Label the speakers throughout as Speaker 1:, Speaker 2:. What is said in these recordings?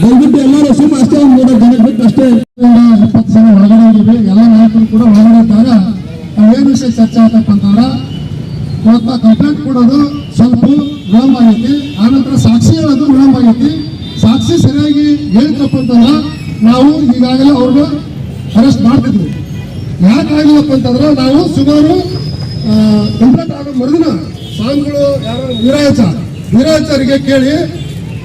Speaker 1: ದಯವಿಟ್ಟು ಎಲ್ಲರೂ ಸುಮ್ಮ ಅಷ್ಟೇ ಒಂದು ಮೂರು ಜನಕ್ಕೆ ಬಿಟ್ಟು ಅಷ್ಟೇ ಒಂದು ಇಪ್ಪತ್ತು ಜನ ಒಳಗಡೆ ಇದ್ದೀವಿ ಎಲ್ಲ ನಾಯಕರು ಕೂಡ ಒಳಗಡೆ ಇದ್ದಾಗ ನಾವೇನು ವಿಷಯ ಚರ್ಚೆ ಆಗತ್ತಪ್ಪ ಅಂತಂದ್ರೆ ಇವತ್ತ ಕಂಪ್ಲೇಂಟ್ ಕೊಡೋದು ಸ್ವಲ್ಪ ವಿಳಂಬ ಆಗೈತಿ ಆನಂತರ ಸಾಕ್ಷಿ ಹೇಳೋದು ವಿಳಂಬ ಆಗೈತಿ ಸಾಕ್ಷಿ ಸರಿಯಾಗಿ ಅಂತಂದ್ರೆ ನಾವು ಈಗಾಗಲೇ ಅವ್ರನ್ನ ಅರೆಸ್ಟ್ ಮಾಡ್ತಿದ್ವಿ. ಯಾಕೆ ಆಗಿಲ್ಲಪ್ಪ ಅಂತಂದ್ರೆ ನಾವು ಸುಮಾರು ಕಂಪ್ಲೇಂಟ್ ಆಗೋ ಮರುದಿನ ಸ್ವಾಮಿಗಳು ಯಾರು ವೀರಾಯಚ ವೀರಾಚಾರಿಗೆ ಕೇಳಿ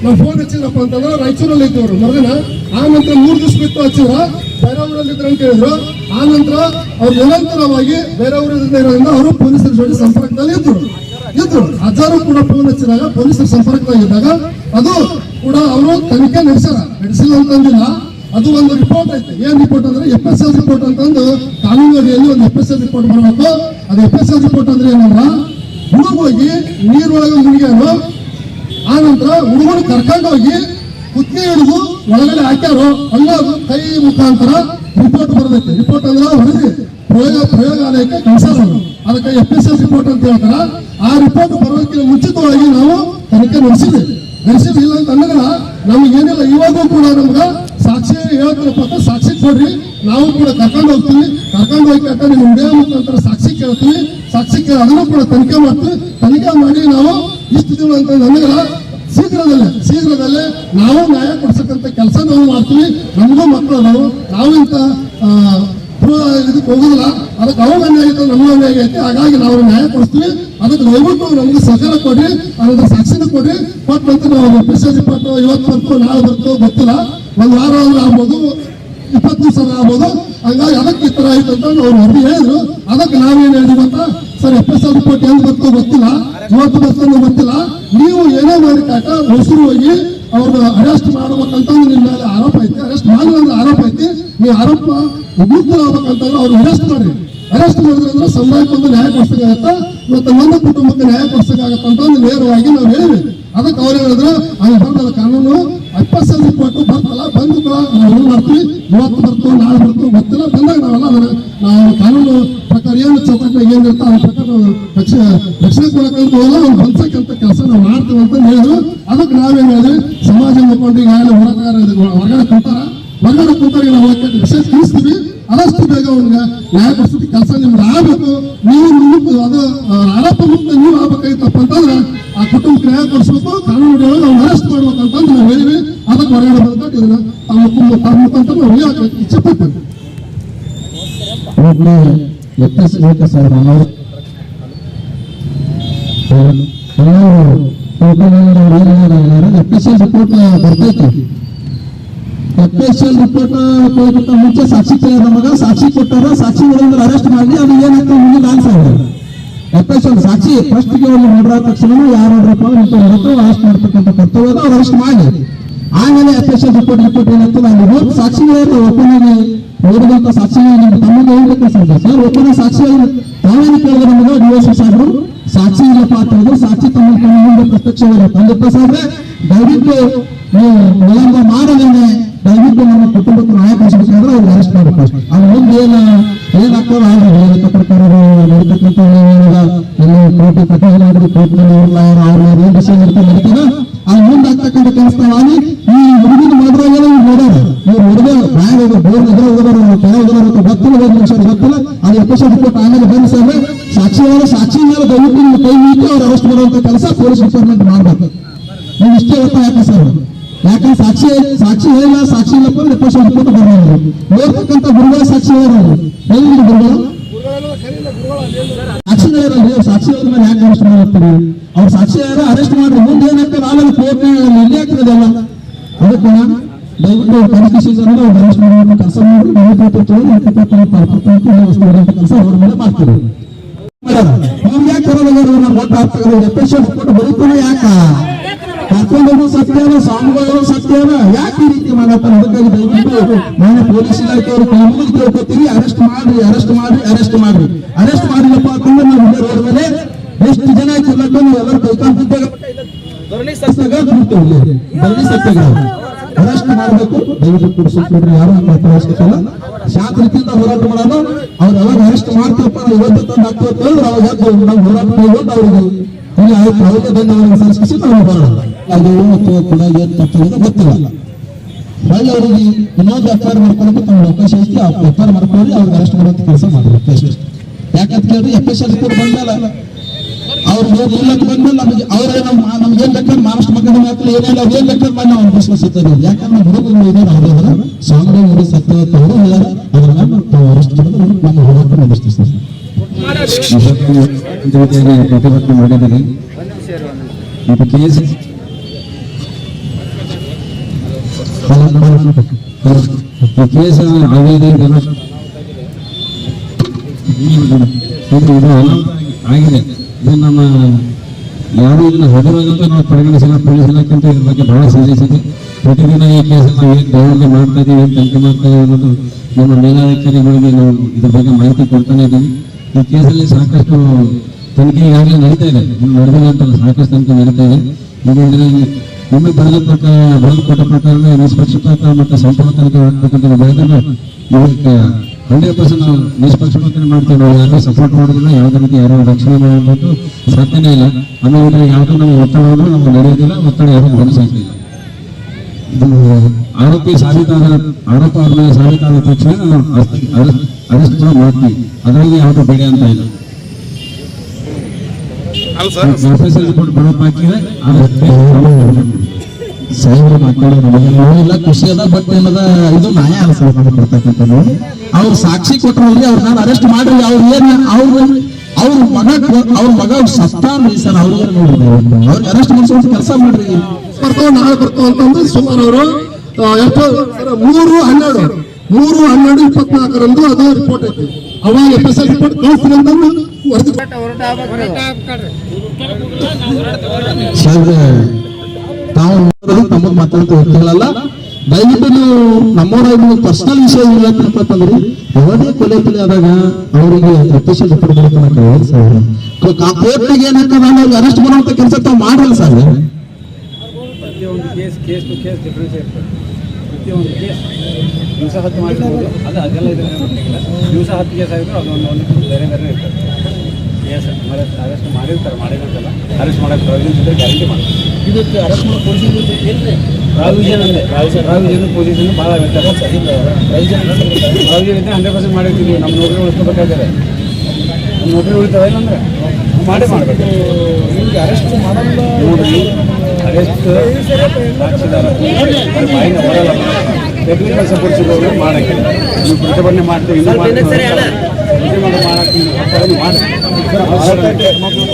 Speaker 1: ನಾವು ಫೋನ್ ಹಚ್ಚಿದ್ರಪ್ಪ ಅಂತಂದ್ರೆ ರಾಯಚೂರಲ್ಲಿ ಇದ್ದವರು ಮರುದಿನ. ಆ ನಂತರ ಮೂರು ದಿವಸ ಬಿತ್ತು ಹಚ್ಚಿದ್ರ ಬೇರೆಯವರಲ್ಲಿ ಇದ್ರು ಅಂತ ಹೇಳಿದ್ರು. ಆ ನಂತರ ಅವ್ರು ನಿರಂತರವಾಗಿ ಬೇರೆಯವರಿಂದ ಇರೋದ್ರಿಂದ ಅವರು ಪೊಲೀಸರ ಜೊತೆ ಸಂಪರ್ಕದಲ್ಲಿ ಇದ್ರು. ಇದ್ರು. ಹಜಾರು ಕೂಡ ಫೋನ್ ಹಚ್ಚಿದಾಗ ಪೊಲೀಸರ ಸಂಪರ್ಕದಾಗಿದ್ದಾಗ ಅದು ಕೂಡ ಅವರು ನಡೆಸಿಲ್ಲ ಅದು ಒಂದು ರಿಪೋರ್ಟ್ ಐತೆ. ಏನ್ ರಿಪೋರ್ಟ್ ಅಂದ್ರೆ ಎಫ್ ಎಸ್ ಎಲ್ ರಿಪೋರ್ಟ್ ಅಂತಂದು ಕಾನೂನು ಅಡಿಯಲ್ಲಿ ಒಂದು ಎಫ್ ಎಸ್ ಎಲ್ ರಿಪೋರ್ಟ್ ಬರಬೇಕು ಅದು ಎಫ್ ಎಸ್ ಎಲ್ ರಿಪೋರ್ಟ್ ಅಂದ್ರೆ ಏನಂದ್ರ ಹುಡುಗ ಹೋಗಿ ನೀರೊಳಗೆ ಮುಳುಗ್ಯಾನು ಆ ನಂತರ ಹುಡುಗನ ಕರ್ಕೊಂಡೋಗಿ ಕುತ್ತಿಗೆ ಹಿಡಿದು ಒಳಗಡೆ ಹಾಕ್ಯಾರೋ. ಅಲ್ಲೋದು ಕೈ ಮುಖಾಂತರ ರಿಪೋರ್ಟ್ ಬರ್ತೈತೆ. ರಿಪೋರ್ಟ್ ಅಂದ್ರೆ ಹೊರಗೆ ಪ್ರಯೋಗ ಪ್ರಯೋಗಾಲಯಕ್ಕೆ ಕಳಿಸೋದು. ಅದಕ್ಕೆ ಎಫ್ ಎಸ್ ಎಲ್ ರಿಪೋರ್ಟ್ ಅಂತ ಹೇಳ್ತಾರ. ಆ ರಿಪೋರ್ಟ್ ಬರೋದಕ್ಕಿಂತ ಮುಂಚಿತವಾಗಿ ನಾವು ತನಿಖೆ ನಡೆಸಿದ್ವಿ. ಇಲ್ಲ ಅಂತ ಅನ್ನಗಲ್ಲ ನಮಗೇನಿಲ್ಲ, ಇವಾಗೂ ಕೂಡ ನಮ್ಗ ಸಾಕ್ಷಿ ಹೇಳ್ತಾರಪ್ಪ ಅಂತ ಸಾಕ್ಷಿ ಕೊಡ್ರಿ. ನಾವು ಕೂಡ ಕರ್ಕೊಂಡು ಹೋಗ್ತೀವಿ. ಕರ್ಕೊಂಡು ಹೋಗಿ ನಿಮ್ದೇ ವಿಡಿಯೋ ಮುಖಾಂತರ ಸಾಕ್ಷಿ ಕೇಳ್ತೀವಿ. ಸಾಕ್ಷಿ ಕೇಳಿ ಅದನ್ನು ಕೂಡ ತನಿಖೆ ಮಾಡ್ತೀವಿ. ತನಿಖೆ ಮಾಡಿ ನಾವು ಇಷ್ಟು ದಿನ ಅಂತ ಅಂದ್ರ ಶೀಘ್ರದಲ್ಲೇ ಶೀಘ್ರದಲ್ಲೇ ನಾವು ನ್ಯಾಯ ಕೊಡ್ಸಕ್ಕಂತ ಕೆಲಸ ನಾವು ಮಾಡ್ತೀವಿ. ನಮಗೂ ಮಕ್ಕಳು ನಾವು ಇಂಥ ಇದಕ್ಕೆ ಹೋಗುದಿಲ್ಲ. ಅದಕ್ಕೆ ಅವ್ರ ಅನ್ಯಾಯ ಐತೆ ನಮಗೂ ಅನ್ಯಾಯ ಹಾಗಾಗಿ ನಾವು ನ್ಯಾಯ ಕೊಡಿಸ್ತೀವಿ. ಅದಕ್ಕೆ ದಯವಿಟ್ಟು ನಮ್ಗೆ ಸಹಕಾರ ಕೊಡ್ರಿ. ಅದ್ರ ಸಾಕ್ಷಿನ ಕೊಡಿ. ಕೊಟ್ಟು ಬಂತು ನಾವು ಮೆಸೇಜ್ ಕೊಟ್ಟು ಇವತ್ತು ಬರ್ತೋ ನಾಳೆ ಬಂತು ಗೊತ್ತಿಲ್ಲ. ಒಂದು ವಾರ ಆಗ್ಬೋದು, ಇಪ್ಪತ್ತು ದಿವಸ ಆಗ್ಬೋದು. ಹಂಗಾಗಿ ಅದಕ್ಕೆ ಈ ಆಯ್ತು ಅಂತ ಅವ್ರು ವರದಿ ಹೇಳಿದ್ರು. ಅದಕ್ಕೆ ನಾವೇನು ಹೇಳಿದ್ವಿ ಅಂತ, sir F S L report ಎಲ್ಲಿ ಬರ್ತೋ ಗೊತ್ತಿಲ್ಲ. ಇವತ್ತು ಬರ್ತೋ ಗೊತ್ತಿಲ್ಲ. ನೀವು ಏನೇ ಮಾಡಿ ಕಾಟ ಹೊಸರು ಹೋಗಿ ಅವ್ರನ್ನ ಅರೆಸ್ಟ್ ಮಾಡ್ಬೇಕಂತ ನಿಮ್ಮ ಮೇಲೆ ಆರೋಪ ಐತಿ. ಅರೆಸ್ಟ್ ಮಾಡಿ ಆರೋಪ ಐತಿ. ನೀವು ಆರೋಪ ಮುಕ್ತರಾಗಬೇಕಂತಂದ್ರೆ ಅವ್ರು ಅರೆಸ್ಟ್ ಮಾಡ್ರಿ. ಅರೆಸ್ಟ್ ಮಾಡಿದ್ರಂದ್ರೆ ಸಮಾಜಕ್ಕೆ ಒಂದು ನ್ಯಾಯ ಕೊಡ್ಸಕ್ಕಾಗತ್ತ ಮತ್ತು ನನ್ನ ಕುಟುಂಬಕ್ಕೆ ನ್ಯಾಯ ಕೊಡ್ಸಕ್ಕಾಗತ್ತ ಅಂತ ಒಂದು ನೇರವಾಗಿ ನಾವು ಹೇಳಿವಿ ಅದಕ್ಕೆ ಅವ್ರು ಹೇಳಿದ್ರು ಹಂಗೆ ಬಂದದ ಕಾನೂನು ಎಪ್ಪತ್ತು ಕೊಟ್ಟು ಬರ್ತಲ್ಲ ಬಂದು ಕೂಡ ನಾವು ಏನು ಮಾಡ್ತೀವಿ? ಇವತ್ತು ಬರ್ತು, ನಾಳೆ ಬರ್ತು, ಗೊತ್ತಿಲ್ಲ. ಬಂದಾಗ ನಾವೆಲ್ಲ ಅದನ್ನ, ನಾವು ಕಾನೂನು ಪ್ರಕಾರ ಏನು ಚೌಕಟ್ಟು ಏನು ಇರ್ತಾ ಆ ಪ್ರಕಾರ ರಕ್ಷಣೆ ರಕ್ಷಣೆ ಕೊಡಕ್ಕಂತ ಹೋಗಲ್ಲ ಅವ್ರು ಬಂದಕ್ಕಂತ ಕೆಲಸ ನಾವು ಮಾಡ್ತೀವಿ ಅಂತ ಹೇಳಿದ್ರು. ಅದಕ್ಕೆ ನಾವೇನು ಹೇಳಿದ್ವಿ? ಸಮಾಜ ಮುಖಂಡರು ಈಗಾಗಲೇ ಹೋರಾಟಗಾರ ಹೊರಗಡೆ ಕುಂತಾರ? ಹೊರಗಡೆ ಕೊಡ್ತಾರೆ ನಾವು ವಿಷಯ ತಿಳಿಸ್ತೀವಿ ಆದಷ್ಟು ಬೇಗ ಅವ್ನಿಗೆ ನ್ಯಾಯ ಕೆಲಸ ನಿಮ್ಗೆ ಆಗಬೇಕು. ನೀವು ಮುಕ್ತ ಅದು ಆರೋಪ ಮುಕ್ತ ನೀವು ಆಗ್ಬೇಕಾಗಿತ್ತಪ್ಪ ಅಂತಂದ್ರೆ ಆ ಕುಟುಂಬಕ್ಕೆ ನ್ಯಾಯ ಕಾನೂನು ನಾವು ಅರೆಸ್ಟ್ ಮಾಡ್ಬೇಕಂತಂದು ನಾವು ಹೇಳಿವಿ ಅದಕ್ಕೆ ಹೊರಗಡೆ ಬಂದ್ಬಿಟ್ಟು ಇದನ್ನ ತಮ್ಮ ಕುಟುಂಬ, ತಮ್ಮ ಮುಖಾಂತರ ನಾವು ಹೇಳಕ್ಕೆ ಇಚ್ಛೆ ಪಡ್ತೇವೆ
Speaker 2: ಒಬ್ಬನೇ ಎಪ್ಪಸ್ ಏಕ ಅವರು ಎಫ್ ಎಸ್ ಎಲ್ ರಿಪೋರ್ಟ್ ಬರ್ತೈತಿ ಎಫ್ ಎಸ್ ಎಲ್ ರಿಪೋರ್ಟ್ ಕೊಡೋಕ್ಕಿಂತ ಮುಂಚೆ ಸಾಕ್ಷಿ ಕೇಳಿದ ನಮಗ ಸಾಕ್ಷಿ ಕೊಟ್ಟಾರ ಸಾಕ್ಷಿ ಒಳಗೆ ಅರೆಸ್ಟ್ ಮಾಡಿ ಅದು ಏನಾಗ್ತದೆ ಮುಂದಿನ ಆನ್ಸರ್ ಎಫ್ ಎಸ್ ಎಲ್ ಸಾಕ್ಷಿ ಫಸ್ಟ್ಗೆ ಒಂದು ನೋಡ್ರ ತಕ್ಷಣ ಯಾರು ನೋಡ್ರಪ್ಪ ಅಂತ ಅರೆಸ್ಟ್ ಮಾಡ್ತಕ್ಕಂಥ ಕರ್ತವ್ಯ ಅದ ಅವ್ರು ಅರೆಸ್ಟ್ ಮಾಡಿ ಆಮೇಲೆ F S L report report ಏನಾಗ್ತದೆ ಅಲ್ಲಿ ಹೋಗಿ ಸಾಕ್ಷಿಗಳೇ ಓಪನ್ ಆಗಿ ನೋಡಿದಂತ ಸಾಕ್ಷಿ ನಿಮ್ಮ ತಮ್ಮಗೆ ಹೇಳ್ಬೇಕು ಸರ್ ಸರ್ ಒಬ್ಬನ ಸಾಕ್ಷಿ ತಾವೇನು ಕೇಳಿದ್ರೆ ನಮಗೆ ಡಿ ಎಸ್ ಸಾಹೇಬರು ಸಾಕ್ಷಿ ಇಲ್ಲಪ್ಪ ಅಂತ ಹೇಳಿದ್ರು ಸಾಕ್ಷಿ ತಮ್ಮ ತಮ್ಮ ಮುಂದೆ ಪ್ರತ್ಯಕ್ಷವಾಗಿ ತಂದಿದ್ದ ಸಾಹೇಬ್ರೆ ದಯವಿಟ್ಟು ನೀವು ವಿಳಂಬ ಮಾಡದೇನೆ ದಯವಿಟ್ಟು ನಮ್ಮ ಕುಟುಂಬಕ್ಕೆ ನ್ಯಾಯ ಕೊಡಿಸಬೇಕಾದ್ರೆ ಅವ್ರು ಅರೆಸ್ಟ್ ಮಾಡಬೇಕು. ಅವ್ರು ಮುಂದೆ ಏನು ಏನಾಗ್ತದೆ ಹೇಳಿದ ಪ್ರಕಾರ ನಡೀತಕ್ಕಂಥ ಎಲ್ಲ ಕೋರ್ಟ್ ಕಥೆ ಮಾಡಿದ್ರು ಕೋರ್ಟ್ನಲ್ಲಿ ಇರಲ್ಲ ಅವ್ರ ಏನ್ ಡಿಸಿಷನ್ ಇರ್ತದೆ ನಡೀತಾರ ಅಲ್ಲಿ ಮುಂದೆ ಆಗ್ತಕ್ಕಂಥ ಕೆಲಸವಾಗಿ ಈ ಹುಡುಗಿನ ಮಾಡಿದ್ರಾಗ ಇವ್ರು ನೋಡೋರು. ಇವ್ರು ಹುಡುಗ ಬ್ಯಾಂಗ್ ಇದು ಎದುರು ಹೋಗೋರು ಕೆಳ ಹೋಗೋರು ಗೊತ್ತಿಲ್ಲ, ಒಂದು ನಿಮಿಷ ಗೊತ್ತಿಲ್ಲ. ಅದು ಎಪಿಸೋಡ್ ರಿಪೋರ್ಟ್ ಆಮೇಲೆ ಬಂದು ಸರ್ ಸಾಕ್ಷಿಯಾದ ಸಾಕ್ಷಿ ಮೇಲೆ ದಯವಿಟ್ಟು ಕೈ ಮೀಟಿ ಅವ್ರು ಅರೆಸ್ಟ್ ಮಾಡುವಂತ ಕೆಲಸ ಪೊಲೀಸ್ ಡಿಪಾರ್ಟ್ಮೆಂಟ್ ಮಾಡಬೇಕು. ನೀವು ಇಷ್ಟೇ ಗೊತ್ತಾ ಯಾಕೆ ಸರ್? ಯಾಕಂದ್ರೆ ಸಾಕ್ಷಿ ಸಾಕ್ಷಿ ಹೇಳಿಲ್ಲ, ಸಾಕ್ಷಿ ಇಲ್ಲಪ್ಪ ಎಪಿಸೋಡ್ ರಿಪೋರ್ಟ್ ಬರೋದು ನೋಡ್ತಕ್ಕಂಥ ಗುರುಗಳ ಸಾಕ್ಷಿ ಹೇಳೋರು ಎಲ್ಲಿ ಗುರುಗಳು ಸಾಕ್ಷಿ ಹೇಳಿರಲ್ಲ ನೀವು ಸಾಕ್ಷಿ ಮೇಲೆ ಯಾಕೆ ಅರೆಸ್ಟ್ ಮಾಡ್ತೀರಿ? ಅವ್ರು ಸಾಕ್ಷಿ ಹೇಳಿದ್ರೆ ಅರೆಸ್ಟ್ ಮಾಡ್ರಿ. ಮುಂದೆ ಏನಾಗ್ತದೆ ಆಮೇಲೆ ಕೋರ್ಟ್ ಇಲ್ಲಿ ಆಗ್ತದಲ್ಲ ಅದಕ್ಕೆ ದಯವಿಟ್ಟು ತನಿಖೆ ಅಂದ್ರೆ ಅವ್ರು ಅರೆಸ್ಟ್ ಮಾಡುವಂತ ಕೆಲಸ ಮಾಡಿ ನಾವು ಕೆಲಸ ಅವ್ರ ಮೇಲೆ ಮಾಡ್ತೀವಿ ಯಾಕೆ ನಾವು ಗೊತ್ತಾಗ್ತದೆ ಕೊಟ್ಟು ಬರೀತಾನೆ ಯಾಕ? ನಡ್ಕೊಂಡು ಸತ್ಯನ ಸ್ವಾಮಿಗಳು ಸತ್ಯನ ಯಾಕೆ ಈ ರೀತಿ ಮಾಡಪ್ಪ ಅದಕ್ಕಾಗಿ ದಯವಿಟ್ಟು ನಾನು ಪೊಲೀಸ್ ಇಲಾಖೆಯವರು ಕೈ ಮುಗಿದು ಕೇಳ್ಕೊತೀವಿ ಅರೆಸ್ಟ್ ಮಾಡ್ರಿ ಅರೆಸ್ಟ್ ಮಾಡ್ರಿ ಅರೆಸ್ಟ್ ಮಾಡ್ರಿ. ಅರೆಸ್ಟ್ ಮಾಡಿಲ್ಲಪ್ಪ ಅಂತಂದ್ರೆ ನಾವು ಹಿಂದೆ ರೋಡ್ ಮೇಲೆ ಎಷ್ಟು ಜನ ಆಯ್ತಿಲ್ಲಕ್ಕ ನೀವು ಎಲ್ಲರೂ ಕೈಕೊಂಡ್
Speaker 3: ಧರಣಿ
Speaker 2: ಅರೆಸ್ಟ್ ಮಾಡಬೇಕು. ದಯವಿಟ್ಟು ಕುಡಿಸ್ಕೊಡ್ರಿ ಯಾರು ಮಾತ್ರ ಅವಶ್ಯಕತೆ ಶಾಂತ ರೀತಿಯಿಂದ ಹೋರಾಟ ಮಾಡೋದು. ಅವ್ರು ಯಾವಾಗ ಅರೆಸ್ಟ್ ಮಾಡ್ತೀವಪ್ಪ ನಾವು ಇವತ್ತು ತಂದು ಹಾಕ್ತೀವಿ ಅಂತ ಹೇಳಿದ್ರೆ ಅವಾಗ ನಾವು ಹೋರಾಟ ಕೈಗೊಂಡು ಅವ್ರಿಗೆ ಇಲ್ಲಿ ಅವ್ರಿಗೆ ಧನ್ಯವಾದ ಸಲ್ಲಿಸಿ ನಾವು ಬರೋಣ ಅದು ಅಥವಾ ಕೂಡ ಏನ್ ತಪ್ಪಿದೆ ಗೊತ್ತಿಲ್ಲ. ಹೊಳ್ಳಿ ಅವರಿಗೆ ಇನ್ನೊಂದು ಎಫ್ ಐಆರ್ ಮಾಡ್ಕೊಳಕ್ಕೆ ತಮ್ಮ ಅವಕಾಶ ಐತಿ. ಆ ಎಫ್ ಮಾಡ್ಕೊಳ್ಳಿ ಅವ್ರಿಗೆ ಅರೆಸ್ಟ್ ಮಾಡೋ ಕೆಲಸ ಮಾಡಬೇಕು ಅಷ್ಟೇ. ಯಾಕಂತ ಕೇಳಿದ್ರೆ ಎಫ್ ಎಸ್ ಎಲ್ ಕೂಡ ಬಂದ್ಮೇಲೆ ಅವ್ರು ಇಲ್ಲಕ್ಕೆ ಬಂದ್ಮೇಲೆ ನಮಗೆ ಅವ್ರೇ ನಮ್ಮ ನಮ್ಗೆ ಏನ್ ಬೇಕಾದ್ರೆ ಮಹಾರಾಷ್ಟ್ರ ಮಕ್ಕಳ ಮಾತ್ರ ಅವ್ರು ಏನ್ ಬೇಕಾದ್ರೆ ಬಂದು ನಾವು ವಿಶ್ವಸಿದ್ದಾರೆ ಯಾಕಂದ್ರೆ ಹುಡುಗರು ಇದ್ದಾರೆ, ಅವ್ರು ಅವರು ಸತ್ಯವತ್ತ ಅವರು ಇದ್ದಾರೆ ಅದ್ರ ಮೇಲೆ ಅರೆಸ್ಟ್ ನಮ್ಮ ಸರ್
Speaker 4: ಜೊತೆಗೆ ಪ್ರತಿಭಟನೆ ಮಾಡಿದ್ದೀರಿ ಇದು ಕೇಸ್ ಈ ಕೇಸ್ ಆಗಿದೆ. ಇದು ಆಗಿದೆ ಇದು ನಮ್ಮ ಯಾರು ಇದನ್ನ ಹಗುರವಾಗಂತ ನಾವು ಪರಿಗಣಿಸಿಲ್ಲ ಪೊಲೀಸ್ ಇಲಾಖೆ ಇದ್ರ ಬಗ್ಗೆ ಬಹಳ ಇದೆ ಪ್ರತಿದಿನ ಈ ಕೇಸ್ ನಾವು ಏನು ಬೆಳವಣಿಗೆ ಮಾಡ್ತಾ ಇದೀವಿ ಏನು ತನಿಖೆ ಮಾಡ್ತಾ ಇದೀವಿ ಅನ್ನೋದು ನಮ್ಮ ಮೇಲಾಧಿಕಾರಿಗಳಿಗೆ ನಾವು ಇದ್ರ ಬಗ್ಗೆ ಮಾಹಿತಿ ಕೊಡ್ತಾನೆ ಇದ್ದೀವಿ ಈ ಕೇಸಲ್ಲಿ ಸಾಕಷ್ಟು ತನಿಖೆ ಈಗಾಗಲೇ ನಡೀತಾ ಇದೆ. ನಡೆದಿಲ್ಲ ಸಾಕಷ್ಟು ತನಿಖೆ ನಡೀತಾ ಇದೆ. ಈಗ ಇದರಲ್ಲಿ ನಿಮಗೆ ಬರೆದ ಪ್ರಕಾರ, ಬರೆದು ಕೊಟ್ಟ ಪ್ರಕಾರ ನಿಷ್ಪಕ್ಷಪಾತ ಮತ್ತು ಸಂಪೂರ್ಣ ತನಿಖೆ ಮಾಡಬೇಕಂತ ನಾವು ಬೆಳೆದ್ರೆ ಇವಕ್ಕೆ ಹಂಡ್ರೆಡ್ ಪರ್ಸೆಂಟ್ ನಾವು ನಿಷ್ಪಕ್ಷಪಾತನೆ ಮಾಡ್ತೀವಿ ನಾವು ಯಾರು ಸಪೋರ್ಟ್ ಮಾಡೋದಿಲ್ಲ. ಯಾವುದೇ ರೀತಿ ಯಾರು ರಕ್ಷಣೆ ಮಾಡಬೇಕು ಸಾಧ್ಯನೇ ಇಲ್ಲ. ಆಮೇಲೆ ಯಾವುದೂ ನಮಗೆ ಒತ್ತಡ ಆದರೂ ನಮ್ಗೆ ನಡೆಯೋದಿಲ್ಲ. ಒತ್ತಡ ಯಾರು ಗಮನಿಸಿಲ್ಲ ಇದು ಆರೋಪಿ ಸಾಬೀತಾದ, ಆರೋಪ ಸಾಬೀತಾದ ತಕ್ಷಣ ನಾವು ಅರೆಸ್ಟ್ ಅರೆಸ್ಟ್ ಮಾಡ್ತೀವಿ ಅದರಲ್ಲಿ ಯಾವುದು ಬೆಳೆ ಅಂತ ಇಲ್ಲ.
Speaker 2: ಸಾಹೇಬ್ರು ನಮಗೆಲ್ಲ ಇಲ್ಲ ಖುಷಿ ಅದ ಬಟ್ ಏನದ ಇದು ನ್ಯಾಯ ನಮಗೆ ಕೊಡ್ತಕ್ಕಂಥದ್ದು ಅವ್ರು ಸಾಕ್ಷಿ ಕೊಟ್ಟರಲ್ರಿ ಅವ್ರು ನಾನು ಅರೆಸ್ಟ್ ಮಾಡ್ರಿ ಅವ್ರು ಏನ್ ಅವ್ರು ಅವ್ರ ಮಗ ಅವ್ರ ಮಗ ಸತ್ತಾನ್ರಿ ಸರ್ ಅವ್ರಿಗೆ ನೋಡಿದ್ರು? ಅವ್ರಿಗೆ ಅರೆಸ್ಟ್ ಮಾಡಿಸೋದು ಕೆಲಸ ಮಾಡ್ರಿ. ಬರ್ತಾವ ನಾಳೆ ಬರ್ತಾವ ಅಂತಂದ್ರೆ ಸುಮಾರು ಅವರು ಎಷ್ಟೋ ಸರ್, ಮೂರು ಹನ್ನೆರಡು. ಮೂರು ಹನ್ನೆರಡು ಇಪ್ಪತ್ನಾಲ್ಕರಂದು ಅದು ರಿಪೋರ್ಟ್ ಐತಿ. ಅವಾಗ ಎಫ್ ಎಸ್ ಎಲ್ ರಿಪೋರ್ಟ್ ಕಳಿಸ್ತೀನಿ ಅಂತಂದು ವರದಿ ತಾವು ತಮ್ಮದ್ ಮಾತಾಡ್ತಾ ವ್ಯಕ್ತಿಗಳಲ್ಲ. ದಯವಿಟ್ಟು ನೀವು ನಮ್ಮವರ ನೀವು ಪರ್ಸನಲ್ ವಿಷಯ ಇಲ್ಲ ಅಂತಂದ್ರೆ. ಯಾವುದೇ ಕೊಲೆ ಕೊಲೆ ಆದಾಗ ಅವರಿಗೆ ಅಫಿಷಿಯಲ್ ರಿಪೋರ್ಟ್ ಬರುತ್ತೆ ಸರ್. ಹಾಕದ ಅವ್ರಿಗೆ ಅರೆಸ್ಟ್ ಮಾಡುವಂತ ಕೆಲಸ ತಾವು ಮಾಡಲ್ಲ ಸರ್.
Speaker 5: ಪ್ರತಿಯೊಂದು case case to case difference ಇರ್ತದೆ ಪ್ರತಿಯೊಂದು ಕೇಸ್ ದಿವಸ ಹತ್ತು ಮಾಡಿರ್ಬೋದು ಅದು ಅದೆಲ್ಲ ಇದ್ರೆ ಗೊತ್ತಿಲ್ಲ ದಿವಸ ಹತ್ತು ಕೇಸ್ ಆಗಿದ್ರು ಅದೊಂದು ಒಂದು ಬೇರೆ ಬೇರೆ ಇರ್ತದೆ. ಎಸ್ ಆಮೇಲೆ ಅರೆಸ್ಟ್ ಮಾಡಿರ್ತಾರೆ ಮಾಡಿರೋದಲ್ಲ. ಅರೆಸ್ಟ್ ಮಾಡೋಕ್ಕೆ ಪ್ರಾವಿಷನ್ಸ್ ಇದ್ರೆ ಗ್ಯಾರಂಟಿ ಮಾಡಿ ಇದಕ್ಕೆ ಅರೆಸ್ಟ್ ಮಾಡೋ ಪೊಸಿಷನ್ ಪ್ರಾವಿಷನ್ ಅಂದರೆ ಪ್ರಾವಿಷನ್ ಪೊಸಿಷನ್ ಭಾಳ ವ್ಯತ್ಯಾಸ. ಪ್ರಾವಿಷನ್ ಇದ್ದರೆ ಹಂಡ್ರೆಡ್ ಪರ್ಸೆಂಟ್ ಮಾಡಿರ್ತೀವಿ. ನಮ್ಮ ನೌಕರಿ ಉಳಿಸ್ಕೋಬೇಕಾದ್ರೆ ನಮ್ಮ ನೌಕರಿ ಉಳಿತಾವೆ ಇಲ್ಲಂದ್ರೆ ಮಾಡೇ ಮಾಡಬೇಕು ನಿಮಗೆ ಅರೆಸ್ಟ್ ಮಾಡಲ್ಲ. ನೋಡ್ರಿ. ಅವ್ರ ಬಾಯಿಂದ ಬರಲ್ಲ ಟೆಕ್ನಿಕಲ್ ಸಪೋರ್ಟ್ ಸಿಗೋರು ಮಾಡಕ್ಕೆ. ನೀವು ಪ್ರತಿಭಟನೆ ಮಾಡ್ತೀವಿ ಇನ್ನೂ ಮಾಡ್ತೀವಿ ಮಾಡಕ್ಕೆ. ಮಾಡಿ ಮಾಡ್ತೀವಿ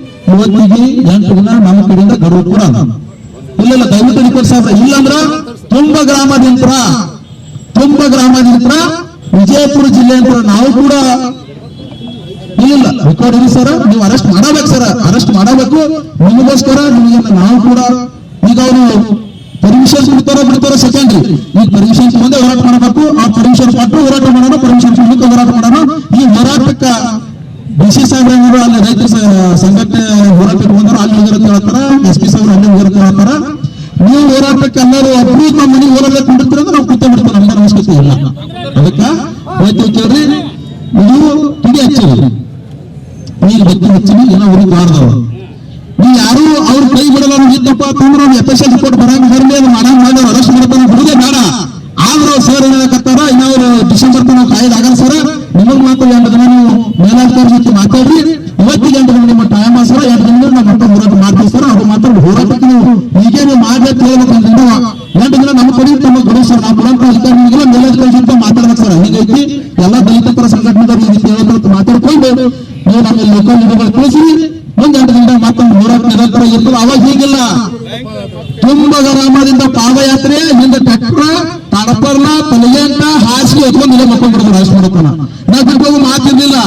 Speaker 2: ಇವತ್ತಿಗೆ ಎಂಟು ನಮ್ಮ ಕಡೆಯಿಂದ ಅದ. ಇಲ್ಲ ಇಲ್ಲ ದಯವಿಟ್ಟು ರಿಪೋರ್ಟ್ ಸಾಹೇಬ್ರ ಇಲ್ಲಂದ್ರ ತುಂಬ ಗ್ರಾಮದಿಂದ ತುಂಬ ಗ್ರಾಮದಿಂದ ವಿಜಯಪುರ ಜಿಲ್ಲೆ ಅಂತ ನಾವು ಕೂಡ ಇಲ್ಲ ರೆಕಾರ್ಡ್ ಇರಿ ಸರ್ ನೀವು ಅರೆಸ್ಟ್ ಮಾಡಬೇಕು ಸರ್ ಅರೆಸ್ಟ್ ಮಾಡಬೇಕು. ನಿಮಗೋಸ್ಕರ ನಿಮಗೆ ನಾವು ಕೂಡ ಈಗ ಅವರು ಪರ್ಮಿಷನ್ ಕೊಡ್ತಾರೋ ಬಿಡ್ತಾರೋ ಸೆಕೆಂಡ್ರಿ ಈ ಪರ್ಮಿಷನ್ ಮುಂದೆ ಹೋರಾಟ ಮಾಡಬೇಕು. ಆ ಪರ್ಮಿಷನ್ ಕೊಟ್ಟರು ಹೋರಾಟ ಮಾಡೋಣ ಪರ್ಮಿಷನ್ ಹೋರಾಟ ಮಾಡೋಣ. ಈ ಹೋರಾಟಕ್ಕ ಡಿ ಸಿ ಸಾಹೇಬ್ರ ಅಲ್ಲಿ ರೈತರ ಸಂಘಟನೆ ಹೋರಾಟಕ್ಕೆ ಬಂದ್ರು, ಅಲ್ಲಿ ಹೋಗಿರತ್ತೆ ಹೇಳ್ತಾರ ಎಸ್ ಪಿ ಸಾಹೇಬ್ರು ಅಲ್ಲಿ ಹೋಗಿರತ್ತೆ ಹೇಳ್ತಾರ ನೀವು ಹೋರಾಟಕ್ಕೆ ಎಲ್ಲರೂ ಅಪ್ರೂವ್ ನಮ್ಮ ಮನೆಗೆ ಹೋರಾಟ ಕುಂಡಿರ್ತೀರ ಅಂದ್ರೆ ನಾವು ಕೂತ ಬಿಡ್ತೀವಿ ನಮ್ಮ ಅವಶ್ಯಕತೆ ಇಲ್ಲ. ಅದಕ್ಕೆ ಹೋಯ್ತು ಕೇಳ್ರಿ, ನೀವು ಕಿಡಿ ಹಚ್ಚಿರಿ. ನೀರು ಬತ್ತಿ ಹಚ್ಚಿರಿ ಏನೋ ಅವ್ರಿಗೆ ಮಾಡ್ದವ ನೀವು ಯಾರು ಅವ್ರ ಕೈ ಬಿಡಲ್ಲ, ಅವ್ರು ಇದ್ದಪ್ಪ ಅಂತಂದ್ರೆ ಅವ್ರು ಎಫ್ ಎಸ್ ಎಲ್ ರಿಪೋರ್ಟ್ ಬರಂಗ್ ಬರಲಿ, ಅದು ಮಾಡಂಗ್ ಮಾಡಿ ಅರೆಸ್ಟ್ ಮಾಡ್ತಾನೆ ಬಿಡುದೇ ಬೇಡ. ಆದ್ರೂ ಸರ್ ಏನಾಗತ್ತಾರ ಇನ್ನ ಅವ್ರು ಡಿಸೆಂಬರ್ ತನಕ ಕಾಯ್ದಾಗಲ್ಲ ಸರ್. ನಿಮಗೆ ಮಾತ್ರ ಎಂಟು ದಿನ ನೀವು ಮೇಲಾಧಿಕಾರಿ ಜೊತೆ ಮಾತಾಡ್ರಿ. ಇವತ್ತಿಗೆ ಎಂಟು ದಿನ ನಿಮ್ಮ ಟೈಮ್ ಆಸರ ಎಂಟು ದಿನ ನಾವು ಮತ್ತೆ ಹೋರಾಟ ಮಾಡ್ತೀವಿ ಸರ್ ಅದು ಮಾತ್ರ ಹೋರಾಟಕ್ಕೆ ನೀವು ಹೀಗೆ ನೀವು ಮಾಡ್ಬೇಕು ಹೇಳ್ಬೇಕಂದ್ರೆ ಎಂಟು ದಿನ ನಮ್ಮ ಕಡೆ ನಮ್ಮ ಗುರು ಸರ್ ನಾವು ಬರಂತ ಅಧಿಕಾರಿ ಮೇಲಾಧಿಕಾರಿ ಜೊತೆ ಮಾತಾಡ್ಬೇಕು ಸರ್. ಹೀಗೈತಿ ಎಲ್ಲ ದಲಿತ ಪರ ಸಂಘಟನೆದವ್ರು ಈ ರೀತಿ ಮಾತಾಡ್ಕೊಂಡು ನೀವು ನಮ್ಮ ಲೋಕಲ್ ಲೀಡರ್ಗಳು ತಿಳಿಸಿ. ಮುಂದೆ ಎಂಟು ದಿನ ಮತ್ತೊಂದು ಹೋರಾಟ ನಿರಂತರ ಇರ್ತದೆ. ಅವಾಗ ಹೀಗಿಲ್ಲ. ತುಂಬಾ ಗ್ರಾಮದಿಂದ ಪಾದಯಾತ್ರೆ, ಹಿಂದೆ ಟ್ರ್ಯಾಕ್ಟರ್ ತಡಪರ್ನ ತಲೆಯನ್ನ ಹಾಸಿ ಎತ್ಕೊಂಡು ಇಲ್ಲೇ ಮಕ್ಕಳು ಬಿಡ್ತಾರೆ ಮಾಡ್ತಾನ ನಾವು ಬಿಡ್ಬೋದು ಮಾತಿರ್ಲಿಲ್ಲ.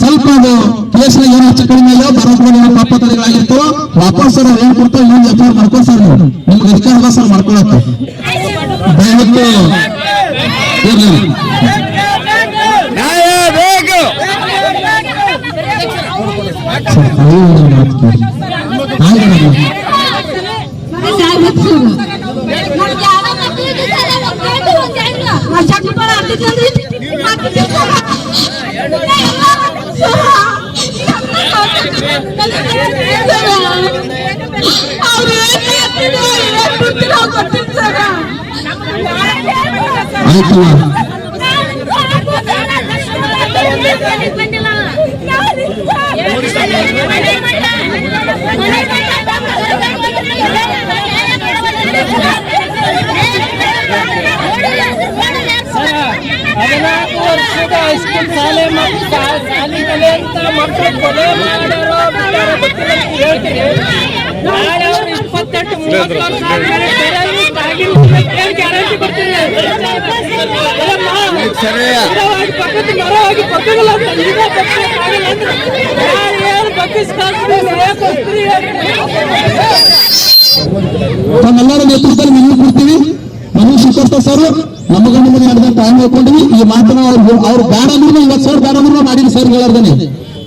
Speaker 2: ಸ್ವಲ್ಪ ಅದು ಕೇಸ್ ಏನು ಹೆಚ್ಚು ಕಡಿಮೆ ಇಲ್ಲ ಬರೋದ್ರಲ್ಲಿ ಪಾಪ ತಡೆಗಳಾಗಿತ್ತು ವಾಪಸ್ ಸರ್ ಏನ್ ಕೊಡ್ತಾರೆ ಇನ್ನೊಂದು ಎಫ್ ಐ ಮಾಡ್ಕೊಂಡು ಸರ್ ನೀವು ನಿಮ್ಗೆ ಅಧಿಕಾರ ಇಲ್ಲ ಸರ್ ಮಾಡ್ಕೊಳಕ್ಕೆ ದಯವಿಟ್ಟು ಮಾತು ಕೇಳಿ ಹಾಗೆ ಮಾಡಿ. ಆಯ್ತು
Speaker 3: ಹದಿನಾಲ್ಕು ವರ್ಷದ ಹೈಸ್ಕೂಲ್ ಶಾಲೆ ಮಕ್ಕಳು ಶಾಲೆ ಕಲೆ ಅಂತ ಮಕ್ಕಳು ಕೊಲೆ ಮಾಡಿರೋ ಬಿಟ್ಟಾರೋ ಗೊತ್ತಿಲ್ಲ ಅಂತ ಹೇಳ್ತೀನಿ ನಾಳೆ ಗ್ಯಾರಂಟಿ ಕೊಡ್ತೀನಿ ಪಕ್ಕದಲ್ಲ
Speaker 2: ನೇತೃತ್ವದಲ್ಲಿ ಮನವಿ ಕೊಡ್ತೀವಿ ಮನವಿ ಸರ್ ನಮಗೆ ನಿಮಗೆ ಟೈಮ್ ಈ ಮಾತನ್ನ ಅವ್ರು ಬೇಡ ಅಂದ್ರೂ ಇವತ್ತು ಸರ್ ಬೇಡ ಅಂದ್ರೂ ಸರ್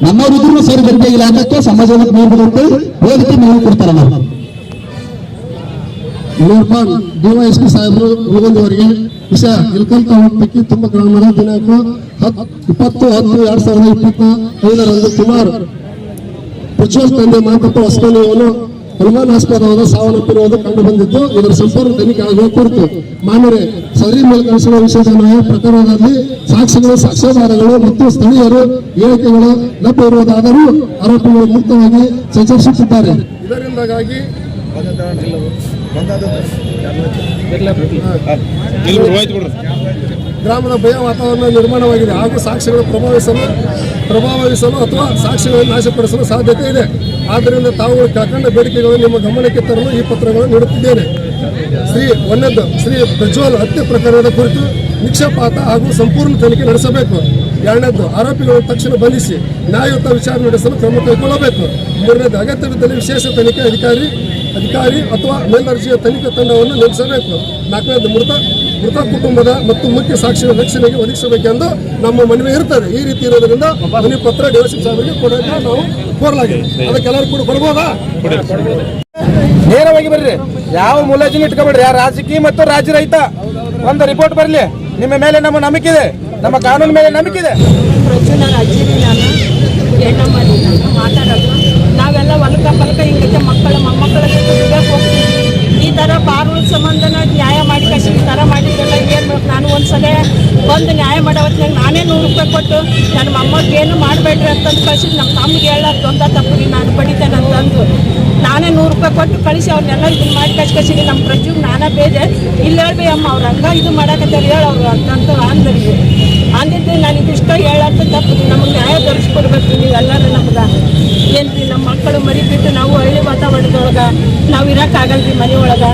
Speaker 2: ನಮ್ಮವ್ರು ಇದ್ರು ಸರ್ ಗಟ್ಟಿಯಾಗಿಲ್ಲ ಅದಕ್ಕೆ ಸಮಾಜಕ್ಕೆ ನೋಡ್ಬಿಡುತ್ತೆ ಹೋಗುತ್ತೆ ಮನವಿ ಕೊಡ್ತಾರ ನಾವು
Speaker 1: ನಿರ್ಮಾಣ್ ಡಿವೈಎಸ್ಪಿ ಸಾಹೇಬರು ಮುಗುಂದವರಿಗೆ ವಿಷಯ ಇಲ್ಕಲ್ ತಾಲೂಕು ತುಂಬಾ ಗ್ರಾಮದ ದಿನಾಂಕ ಹತ್ ಇಪ್ಪತ್ತು ಹತ್ತು ಎರಡ್ ಸಾವಿರದ ಇಪ್ಪತ್ತ ಐದರಂದು ಕುಮಾರ್ ಪ್ರಜ್ವಲ್ ತಂದೆ ಮಾತಪ್ಪ ಹೊಸಮನೆಯನ್ನು ಅನುಮಾನಾಸ್ಪದವಾದ ಸಾವನ್ನಪ್ಪಿರುವುದು ಕಂಡು ಬಂದಿದ್ದು ಇದರ ಸಂಪೂರ್ಣ ತನಿಖೆ ಆಗುವ ಕುರಿತು. ಮಾನ್ಯರೇ ಸದರಿ ಮೇಲ್ಕಳಿಸುವ ವಿಶೇಷ ನ್ಯಾಯ ಪ್ರಕರಣದಲ್ಲಿ ಸಾಕ್ಷಿಗಳು ಸಾಕ್ಷ್ಯಾಧಾರಗಳು ಮತ್ತು ಸ್ಥಳೀಯರು ಹೇಳಿಕೆಗಳು ಲಭ್ಯ ಇರುವುದಾದರೂ ಆರೋಪಿಗಳು ಮುಕ್ತವಾಗಿ ಸಂಚರಿಸುತ್ತಿದ್ದಾರೆ. ಇದರಿಂದಾಗಿ ಗ್ರಾಮದ ಭಯ ವಾತಾವರಣ ನಿರ್ಮಾಣವಾಗಿದೆ. ಹಾಗೂ ಸಾಕ್ಷಿಗಳು ಪ್ರಭಾವಿಸಲು ಪ್ರಭಾವಿಸಲು ಅಥವಾ ಸಾಕ್ಷಿಗಳನ್ನು ನಾಶಪಡಿಸಲು ಸಾಧ್ಯತೆ ಇದೆ. ಆದ್ದರಿಂದ ತಾವುಗಳು ಕೆಳಕಂಡ ಬೇಡಿಕೆಗಳು ನಿಮ್ಮ ಗಮನಕ್ಕೆ ತರಲು ಈ ಪತ್ರಗಳನ್ನು ನೀಡುತ್ತಿದ್ದೇನೆ. ಶ್ರೀ ಒಂದದ್ದು ಶ್ರೀ ಪ್ರಜ್ವಲ್ ಹತ್ಯೆ ಪ್ರಕರಣದ ಕುರಿತು ನಿಕ್ಷೇಪಾತ ಹಾಗೂ ಸಂಪೂರ್ಣ ತನಿಖೆ ನಡೆಸಬೇಕು. ಎರಡನೇದ್ದು ಆರೋಪಿಗಳನ್ನು ತಕ್ಷಣ ಬಂಧಿಸಿ ನ್ಯಾಯಯುತ ವಿಚಾರಣೆ ನಡೆಸಲು ಕ್ರಮ ಕೈಗೊಳ್ಳಬೇಕು. ಮೂರನೇದು, ಅಗತ್ಯವಿದ್ದಲ್ಲಿ ವಿಶೇಷ ತನಿಖೆ ಅಧಿಕಾರಿ ಅಧಿಕಾರಿ ಅಥವಾ ಮೇಲ್ದರ್ಜೆಯ ತನಿಖಾ ತಂಡವನ್ನು ನೇಮಿಸಬೇಕು ನಾಲ್ಕನೇದು ಮೃತ ಮೃತ ಕುಟುಂಬದ ಮತ್ತು ಮುಖ್ಯ ಸಾಕ್ಷಿಗಳ ರಕ್ಷಣೆಗೆ ಒದಗಿಸಬೇಕೆಂದು ನಮ್ಮ ಮನವಿ ಇರ್ತದೆ. ಈ ರೀತಿ ಇರೋದರಿಂದ ಮನವಿ ಪತ್ರ ಡಿವೈಸಿ ಸಾಹೇಬರಿಗೆ ಕೊಡೋಕೆ ನಾವು ಕೋರಲಾಗಿದೆ. ಅದಕ್ಕೆಲ್ಲರೂ ಕೂಡ ಕೊಡ್ಬೋದಾ
Speaker 6: ನೇರವಾಗಿ ಬರ್ರಿ. ಯಾವ ಮುಲಾಜಿನ ಇಟ್ಕೊಬೇಡ್ರಿ. ಯಾವ ರಾಜಕೀಯ ಮತ್ತು ರಾಜ್ಯ ರೈತ ಒಂದು ರಿಪೋರ್ಟ್ ಬರಲಿ. ನಿಮ್ಮ ಮೇಲೆ ನಮ್ಮ ನಂಬಿಕೆ ಇದೆ. ನಮ್ಮ ಕಾನೂನು ಮೇಲೆ ನಂಬಿಕೆ ಇದೆ.
Speaker 7: ಮಾತಾಡೋದು. ನಾವೆಲ್ಲ ಹೊಲಕ ಪಲಕ ಹಿಂಗೈತೆ, ಮಕ್ಕಳ, ಮೊಮ್ಮಕ್ಕಳ ಜೊತೆ ಹೋಗ್ತೀವಿ. ಈ ಥರ ಬಾರುಳ ಸಂಬಂಧನ ನ್ಯಾಯ ಮಾಡಿ ಕಷ್ಟ ಈ ಥರ ಮಾಡಿದ್ದೆಲ್ಲ ಏನು ಮಾಡ್ಬೇಕು? ನಾನು ಒಂದ್ಸಲ ಬಂದು ನ್ಯಾಯ ಮಾಡೋ ನಾನೇ ನೂರು ರೂಪಾಯಿ ಕೊಟ್ಟು ನನ್ನ ಮೊಮ್ಮಗೇನು ಮಾಡಬೇಡ್ರಿ ಅಂತಂದು ಕಳಿಸಿ ನಮ್ಮ ತಮ್ಮಗೆ ಹೇಳೋದು ತೊಂದ ತಪ್ಪು ನಾನು ಬಡಿತೇನೆ ಅಂತಂದು ನಾನೇ ನೂರು ರೂಪಾಯಿ ಕೊಟ್ಟು ಕಳಿಸಿ ಅವ್ರನ್ನೆಲ್ಲ ಇದನ್ನ ಮಾಡಿ ಕಚ್ ಕಸಿನಿ ನಮ್ಮ ಪ್ರಜೆಗೆ ನಾನೇ ಬೇಜೆ ಇಲ್ಲಿ ಹೇಳ್ಬೇ, ಅಮ್ಮ, ಅವ್ರು ಹಂಗ ಇದು ಮಾಡಕತ್ತಾರೆ. ಹೇಳೋರು ಅಂತಂತ ಅಂದ್ರೆ. ಅಂದಿದ್ದು ನಾನು ಇದಿಷ್ಟ ಹೇಳಂತ ತಪ್ಪು. ನಮಗೆ ನ್ಯಾಯ ದೊರಕಿಸ್ಕೊಡ್ಬೇಕು ನೀವೆಲ್ಲರೂ ನಮ್ಗೆ. ಏನ್ರಿ ನಮ್ಮ ಮಕ್ಕಳು ಮರಿ ಬಿಟ್ಟು ನಾವು ಹಳ್ಳಿ ವಾತಾವರಣದೊಳಗೆ ನಾವು ಇರೋಕ್ಕಾಗಲ್ರಿ ಮನೆ ಒಳಗೆ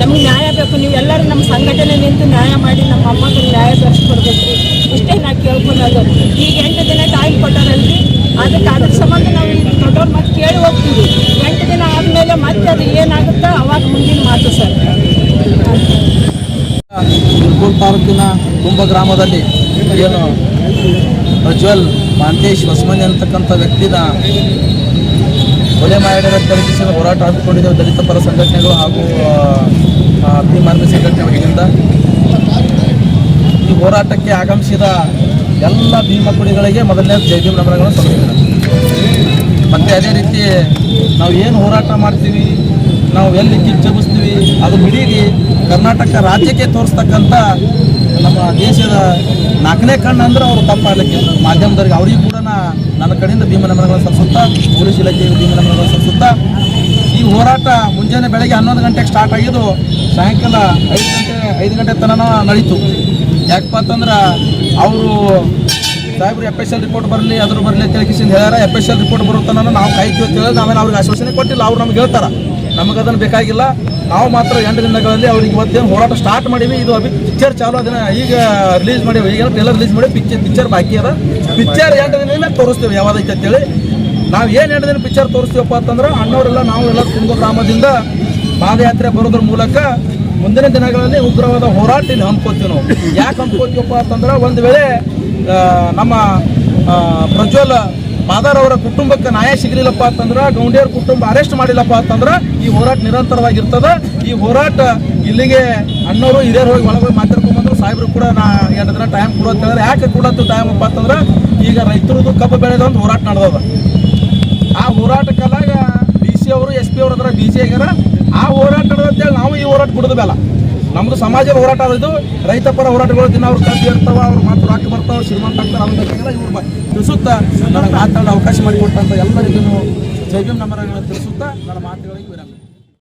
Speaker 7: ನಮ್ಗೆ ನ್ಯಾಯ ಬೇಕು. ನೀವು ಎಲ್ಲರೂ ನಮ್ಮ ಸಂಘಟನೆ ನಿಂತು ನ್ಯಾಯ ಮಾಡಿ ನಮ್ಮ ಅಮ್ಮಗೆ ನ್ಯಾಯ ದೊರಕಿಸ್ಕೊಡ್ಬೇಕು ಇಷ್ಟೇ ನಾ ಕೇಳ್ಕೊಳೋದು. ಈಗ ಎಂಟು ದಿನ ಟೈಮ್ ಕೊಟ್ಟಾರಲ್ರಿ. ಅದಕ್ಕೆ ಅದ್ರ ಸಂಬಂಧ ನಾವು ಈಗ ದೊಡ್ಡವ್ರ ಮತ್ತೆ ಕೇಳಿ ಹೋಗ್ತೀವಿ ಎಂಟು ದಿನ ಆದಮೇಲೆ ಮತ್ತೆ ಅದು ಏನಾಗುತ್ತೋ ಅವಾಗ ಮುಂದಿನ ಮಾತು ಸರ್
Speaker 8: ಇರ್ಕೂಲ್ ತಾಲೂಕಿನ ಕುಂಭ ಗ್ರಾಮದಲ್ಲಿ ಏನು ಪ್ರಜ್ವಲ್ ಮಾಂತೇಶ್ ಹೊಸಮನಿ ಅಂತಕ್ಕಂಥ ವ್ಯಕ್ತಿನ ಕೊಲೆ ಮಾಡಿದ ತಲುಪಿಸಲು ಹೋರಾಟ ಹಾಕಿಕೊಂಡಿದ್ದೇವೆ ದಲಿತ ಪರ ಸಂಘಟನೆಗಳು ಹಾಗೂ ಅಭಿಮಾನಿ ಸಂಘಟನೆ ವತಿಯಿಂದ ಈ ಹೋರಾಟಕ್ಕೆ ಆಗಮಿಸಿದ ಎಲ್ಲ ಭೀಮ ಕುಡಿಗಳಿಗೆ ಮೊದಲನೇ ಜೈ ಭೀಮ್ ನಮನಗಳನ್ನು ಸಲ್ಲಿಸಿದ್ದಾರೆ ಮತ್ತು ಅದೇ ರೀತಿ ನಾವು ಏನು ಹೋರಾಟ ಮಾಡ್ತೀವಿ, ನಾವು ಎಲ್ಲಿ ಕಿಚ್ಚಬಿಸ್ತೀವಿ ಅದು ಬಿಡೀರಿ ಕರ್ನಾಟಕ ರಾಜ್ಯಕ್ಕೆ ತೋರಿಸ್ತಕ್ಕಂಥ ನಮ್ಮ ದೇಶದ ನಾಲ್ಕನೇ ಕಣ್ಣು ಅಂದ್ರೆ ಅವರು ತಪ್ಪಾಗಲಿಕ್ಕೆ ಮಾಧ್ಯಮದವ್ರಿಗೆ ಅವರಿಗೂ ಕೂಡ ನನ್ನ ಕಡೆಯಿಂದ ಭೀಮನಮನಗಳನ್ನು ಸಲ್ಲಿಸುತ್ತಾ ಪೊಲೀಸ್ ಇಲಾಖೆ ಭೀಮನಮನಗಳನ್ನು ಸಲ್ಲಿಸುತ್ತಾ ಈ ಹೋರಾಟ ಮುಂಜಾನೆ ಬೆಳಗ್ಗೆ ಹನ್ನೊಂದು ಗಂಟೆಗೆ ಸ್ಟಾರ್ಟ್ ಆಗಿದ್ದು ಸಾಯಂಕಾಲ ಐದು ಗಂಟೆ ಐದು ಗಂಟೆ ತನನ ನಡೀತು. ಯಾಕಪ್ಪ ಅಂತಂದ್ರೆ ಅವರು
Speaker 2: ಸಾಹೇಬ್ರು ಎಫ್ ಎಸ್ ಎಲ್ ರಿಪೋರ್ಟ್ ಬರಲಿ, ಅದ್ರ ಬರಲಿ ಅಂತ ಹೇಳಿ ಹೇಳ್ಯಾರ ಎಫ್ ಎಸ್ ಎಲ್ ರಿಪೋರ್ಟ್ ಬರುತ್ತಾನ ನಾವು ಕಾಯ್ತೀವಿ ಅಂತ ಹೇಳಿದ್ರೆ ಆಮೇಲೆ ಅವ್ರಿಗೆ ಆಶ್ವಾಸನೆ ಕೊಟ್ಟಿಲ್ಲ, ಅವ್ರು ನಮ್ಗೆ ಹೇಳ್ತಾರ. ನಮಗೆ ಅದನ್ನು ಬೇಕಾಗಿಲ್ಲ. ನಾವು ಮಾತ್ರ ಎಂಟು ದಿನಗಳಲ್ಲಿ ಅವ್ರಿಗೆ ಇವತ್ತೇನು ಹೋರಾಟ ಸ್ಟಾರ್ಟ್ ಮಾಡೀವಿ. ಇದು ಅಭಿ ಪಿಕ್ಚರ್ ಚಾಲು. ಅದನ್ನ ಈಗ ರಿಲೀಸ್ ಮಾಡೀವಿ. ಈಗ ಟ್ರೇಲರ್ ರಿಲೀಸ್ ಮಾಡಿ ಪಿಕ್ಚರ್ ಪಿಕ್ಚರ್ ಬಾಕಿ ಅದ. ಪಿಕ್ಚರ್ ಎಂಟು ದಿನ ಮೇಲೆ ತೋರಿಸ್ತೀವಿ ಯಾವ್ದೈತೆ ಅಂತೇಳಿ. ನಾವು ಏನು ಎಂಟು ದಿನ ಪಿಕ್ಚರ್ ತೋರಿಸ್ತೀವಪ್ಪ ಅಂತಂದ್ರೆ ಅಣ್ಣವರೆಲ್ಲ ನಾವು ಎಲ್ಲ ತುಂಬ ಗ್ರಾಮದಿಂದ ಪಾದಯಾತ್ರೆ ಬರೋದ್ರ ಮೂಲಕ ಮುಂದಿನ ದಿನಗಳಲ್ಲಿ ಉಗ್ರವಾದ ಹೋರಾಟ ಇಲ್ಲಿ ಹಮ್ಕೋತೀವಿ ನಾವು. ಯಾಕೆ ಹಮ್ಕೋತೀವಪ್ಪ ಅಂತಂದ್ರೆ ಒಂದು ವೇಳೆ ನಮ್ಮ ಪ್ರಜ್ವಲ್ ಮಾದಾರ್ ಅವರ ಕುಟುಂಬಕ್ಕೆ ನ್ಯಾಯ ಸಿಗಲಿಲ್ಲಪ್ಪ ಅಂತಂದ್ರೆ ಗೌಂಡಿಯರ್ ಕುಟುಂಬ ಅರೆಸ್ಟ್ ಮಾಡಿಲ್ಲಪ್ಪ ಅಂತಂದ್ರೆ ಈ ಹೋರಾಟ ನಿರಂತರವಾಗಿರ್ತದ. ಈ ಹೋರಾಟ ಇಲ್ಲಿಗೆ ಅಣ್ಣವರು, ಹಿರಿಯರು ಹೋಗಿ ಒಳಗೆ ಹೋಗಿ ಮಾತಾಡ್ಕೊಂಡ್ಬಂದ್ರು ಸಾಹೇಬ್ರು ಕೂಡ ನಾ ಎರಡು ದಿನ ಟೈಮ್ ಕೊಡು ಅಂತ ಯಾಕೆ ಕೊಡತ್ತು ಟೈಮ್ ಅಪ್ಪ ಅಂತಂದ್ರೆ, ಈಗ ರೈತರದು ಕಬ್ಬು ಬೆಳೆದ ಒಂದು ಹೋರಾಟ ನಡೆದದ. ಆ ಹೋರಾಟಕ್ಕೆಲ್ಲಾಗ ಡಿ ಸಿ ಅವರು, ಎಸ್ ಪಿ ಅವರು ಅದರ ಡಿ ಸಿ ಆಗ್ಯಾರ ಆ ಹೋರಾಟ ನಡೆದಂತೇಳಿ ನಾವು ಈ ಹೋರಾಟ ಬಿಡೋದು ಬೇಡ. ನಮ್ದು ಸಮಾಜದ ಹೋರಾಟ ಇದು. ರೈತ ಪರ ಹೋರಾಟಗಳು ದಿನ ಅವ್ರು ಕಬ್ಬು ಇರ್ತಾವ ಅವ್ರು ಮಾತು ರೊಕ್ಕ ಬರ್ತಾವ, ಶ್ರೀಮಂತ ಆಗ್ತಾರೆ ಅವ್ರ ಬೇಕಾಗಿಲ್ಲ ಇವ್ರು ತಿಳಿಸುತ್ತಾ, ನನಗೆ ಮಾತಾಡೋ ಅವಕಾಶ ಮಾಡಿಕೊಟ್ಟಂತ ಎಲ್ಲರಿಗೂ ಜೈ ಭೀಮ್ ತಿಳಿಸುತ್ತಾ, ನನ್ನ ಮಾತುಗಳಿಗೆ